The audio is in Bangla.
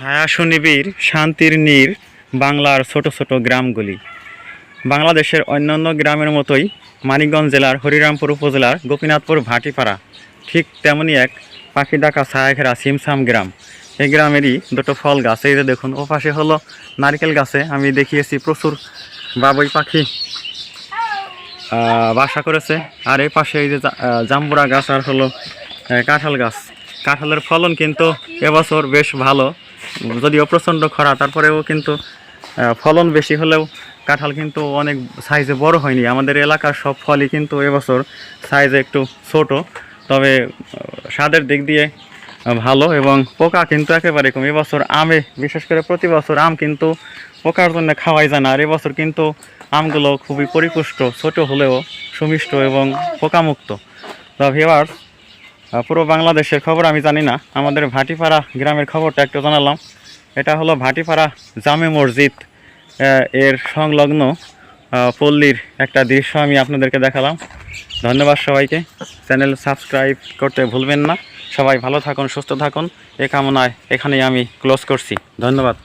ছায়া নিবিড় শান্তির নীর বাংলার ছোট ছোট গ্রামগুলি। বাংলাদেশের অন্যান্য গ্রামের মতোই মানিকগঞ্জ জেলার হরিরামপুর উপজেলার গোপীনাথপুর ভাটিপাড়া, ঠিক তেমনি এক পাখি ডাকা ছায়াঘেরা সিমসাম গ্রাম। এই গ্রামেরই দুটো ফল গাছ। এই যে দেখুন ও পাশে হলো নারকেল গাছে আমি দেখিয়েছি প্রচুর বাবুই পাখি বাসা করেছে। আর এই পাশে এই যে জাম্বুরা গাছ আর হলো কাঁঠাল গাছ। কাঁঠালের ফলন কিন্তু এবছর বেশ ভালো, যদিও প্রচণ্ড খরা, তারপরেও কিন্তু ফলন বেশি হলেও কাঁঠাল কিন্তু অনেক সাইজে বড় হয়নি। আমাদের এলাকার সব ফলই কিন্তু এবছর সাইজে একটু ছোট, তবে স্বাদের দিক দিয়ে ভালো এবং পোকা কিন্তু একেবারে কম। এবছর আমে, বিশেষ করে প্রতি বছর আম কিন্তু পোকার জন্য খাওয়াই যায় না। আর এবছর কিন্তু আমগুলো খুবই পরিপুষ্ট, ছোট হলেও সুমিষ্ট এবং পোকামুক্ত। তবে ভিওয়ার্স পুরো বাংলাদেশের খবর আমি জানি না। আমাদের ভাটিপাড়া গ্রামের খবরটা একটু জানালাম। এটা হলো ভাটিপাড়া জামে মসজিদ এর সংলগ্ন পল্লীর একটা দৃশ্য আমি আপনাদেরকে দেখালাম। ধন্যবাদ সবাইকে। চ্যানেল সাবস্ক্রাইব করতে ভুলবেন না। সবাই ভালো থাকুন, সুস্থ থাকুন। এ কামনায় এখানেই আমি ক্লোজ করছি। ধন্যবাদ।